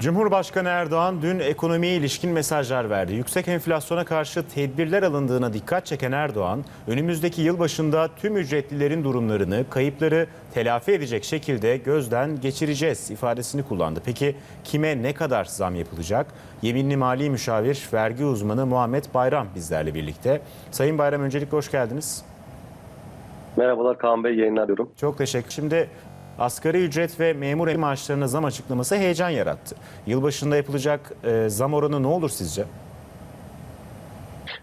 Cumhurbaşkanı Erdoğan dün ekonomiye ilişkin mesajlar verdi. Yüksek enflasyona karşı tedbirler alındığına dikkat çeken Erdoğan, önümüzdeki yıl başında tüm ücretlilerin durumlarını, kayıpları telafi edecek şekilde gözden geçireceğiz ifadesini kullandı. Peki kime ne kadar zam yapılacak? Yeminli Mali Müşavir, vergi uzmanı Muhammed Bayram bizlerle birlikte. Sayın Bayram öncelikle hoş geldiniz. Merhabalar Kaan Bey, yayınlanıyorum. Çok teşekkür. Şimdi asgari ücret ve memur maaşlarına zam açıklaması heyecan yarattı. Yılbaşında yapılacak e, zam oranı ne olur sizce?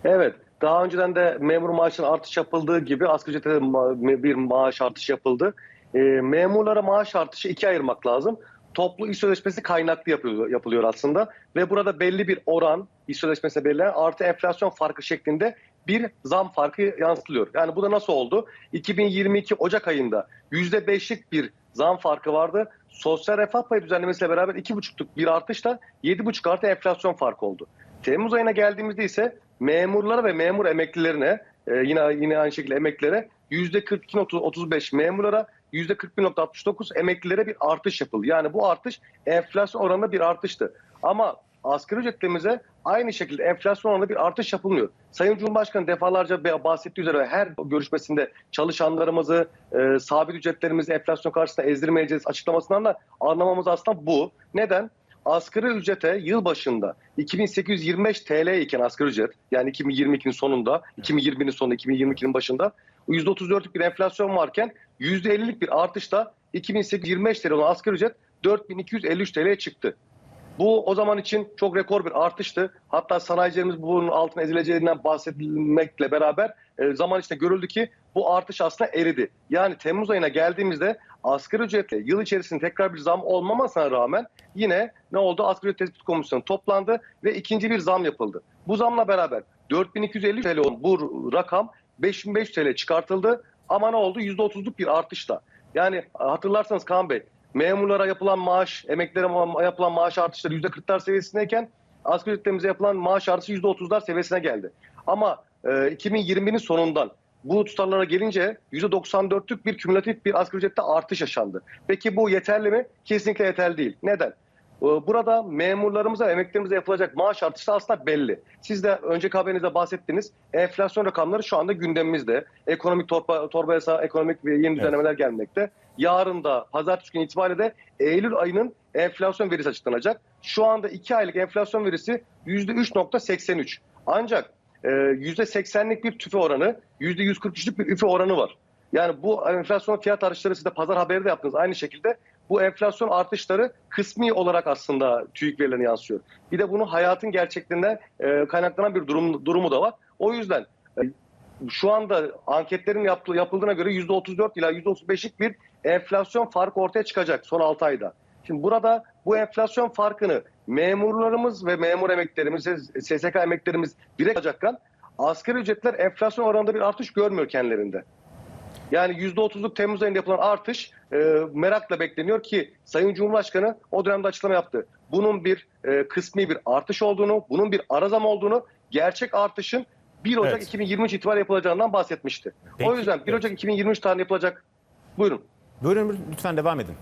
Evet, daha önceden de memur maaşının artış yapıldığı gibi asgari ücrete de ma- bir maaş artışı yapıldı. E, memurlara maaş artışı ikiye ayırmak lazım. Toplu iş sözleşmesi kaynaklı yapılıyor, yapılıyor aslında ve burada belli bir oran iş sözleşmesi belirlenen artı enflasyon farkı şeklinde bir zam farkı yansıtılıyor. Yani bu da nasıl oldu? 2022 Ocak ayında %5'lik bir zam farkı vardı. Sosyal refah payı düzenlemesiyle beraber 2,5'luk bir artışla 7,5 artı enflasyon farkı oldu. Temmuz ayına geldiğimizde ise memurlara ve memur emeklilerine e, yine yine aynı şekilde emeklilere %42.35 memurlara %41.69 emeklilere bir artış yapıldı. Yani bu artış enflasyon oranında bir artıştı. Ama asgari ücretlerimize aynı şekilde enflasyon oranında bir artış yapılmıyor. Sayın Cumhurbaşkanı defalarca bahsettiği üzere her görüşmesinde çalışanlarımızı, e, sabit ücretlerimizi enflasyon karşısında ezdirmeyeceğiz açıklamasından da anlamamız aslında bu. Neden? Asgari ücrete yıl başında 2825 TL iken asgari ücret yani 2022'nin sonunda, 2020'nin sonunda, 2022'nin başında %34'lük bir enflasyon varken %50'lik bir artışla 2825 TL olan asgari ücret 4253 TL'ye çıktı. Bu o zaman için çok rekor bir artıştı. Hatta sanayicilerimiz bunun altına ezileceğinden bahsedilmekle beraber e, zaman içinde görüldü ki bu artış aslında eridi. Yani Temmuz ayına geldiğimizde asgari ücretle yıl içerisinde tekrar bir zam olmamasına rağmen yine ne oldu? Asgari ücret tespit komisyonu toplandı ve ikinci bir zam yapıldı. Bu zamla beraber 4250 TL olan bu rakam 5500 TL çıkartıldı ama ne oldu? %30'luk bir artışla. Yani hatırlarsanız Kaan Bey memurlara yapılan maaş, emeklilere yapılan maaş artışları %40'lar seviyesindeyken asgari ücretlerimize yapılan maaş artışı %30'lar seviyesine geldi. Ama e, 2020'nin sonundan bu tutarlara gelince %94'lük bir kümülatif bir asgari ücrette artış yaşandı. Peki bu yeterli mi? Kesinlikle yeterli değil. Neden? E, Burada memurlarımıza, emeklilerimize yapılacak maaş artışı aslında belli. Siz de önceki haberinizde bahsettiniz. Enflasyon rakamları şu anda gündemimizde. Ekonomik torba, torba yasa, ekonomik yeni düzenlemeler gelmekte. Yarın da pazartesi günü itibariyle de Eylül ayının enflasyon verisi açıklanacak. Şu anda 2 aylık enflasyon verisi %3.83. Ancak e, %80'lik bir tüfe oranı, %143'lük bir üfe oranı var. Yani bu enflasyon fiyat artışları siz de pazar haberi de yaptınız aynı şekilde. Bu enflasyon artışları kısmi olarak aslında TÜİK verilerine yansıyor. Bir de bunun hayatın gerçekliğinden e, kaynaklanan bir durum, durumu da var. O yüzden e, şu anda anketlerin yaptığı, yapıldığına göre %34 ila %35'lik bir enflasyon farkı ortaya çıkacak son 6 ayda. Şimdi burada bu enflasyon farkını memurlarımız ve memur emeklerimiz, SSK emeklerimiz direkt alacakken asgari ücretler enflasyon oranında bir artış görmüyor kendilerinde. Yani %30'luk Temmuz ayında yapılan artış e, merakla bekleniyor ki Sayın Cumhurbaşkanı o dönemde açıklama yaptı. Bunun bir e, kısmi bir artış olduğunu, bunun bir ara zam olduğunu, gerçek artışın 1 Ocak Evet. 2023 itibariyle yapılacağından bahsetmişti. Peki, o yüzden 1 evet. Ocak 2023 tarihinde yapılacak, buyurun. Buyurun lütfen devam edin.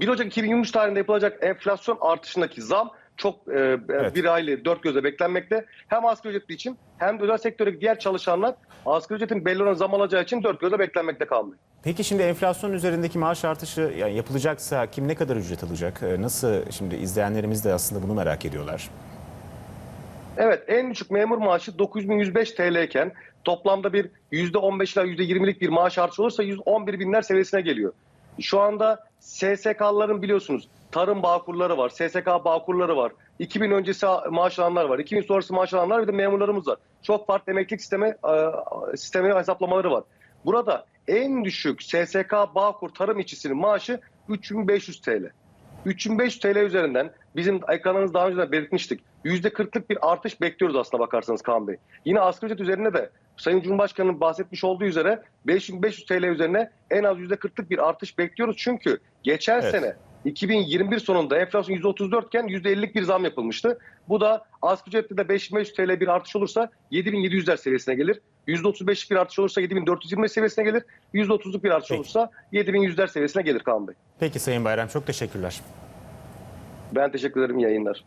1 Ocak 2023 tarihinde yapılacak enflasyon artışındaki zam çok e, Evet. bir aile dört gözle beklenmekte. Hem asgari ücretli için hem de özel sektördeki diğer çalışanlar asgari ücretin belli olan zam alacağı için dört gözle beklenmekte kalmıyor. Peki şimdi enflasyon üzerindeki maaş artışı yani yapılacaksa kim ne kadar ücret alacak? E, Nasıl şimdi izleyenlerimiz de aslında bunu merak ediyorlar. Evet en düşük memur maaşı 9105 TL iken toplamda bir %15 ila %20'lik bir maaş artışı olursa 111 binler seviyesine geliyor. Şu anda SSK'ların biliyorsunuz tarım bağkurları var, SSK bağkurları var. 2000 öncesi maaş alanlar var, 2000 sonrası maaş alanlar bir de memurlarımız var. Çok farklı emeklilik sistemi, e, sistemi hesaplamaları var. Burada en düşük SSK Bağkur tarım işçisinin maaşı 3500 TL. 3500 TL üzerinden bizim ekranınız daha önceden belirtmiştik. %40'lık bir artış bekliyoruz aslına bakarsanız Kaan Bey. Yine asgari ücret üzerine de Sayın Cumhurbaşkanı'nın bahsetmiş olduğu üzere 5500 TL üzerine en az %40'lık bir artış bekliyoruz. Çünkü geçen Evet. sene 2021 sonunda enflasyon %34 iken %50'lik bir zam yapılmıştı. Bu da asgari ücrette de 5500 TL bir artış olursa 7700'ler seviyesine gelir. %35'lik bir artış olursa 7420 seviyesine gelir. %30'luk bir artış Peki. olursa 7100'ler seviyesine gelir Kaan Bey. Peki Sayın Bayram çok teşekkürler. Ben teşekkür ederim. Yayınlar.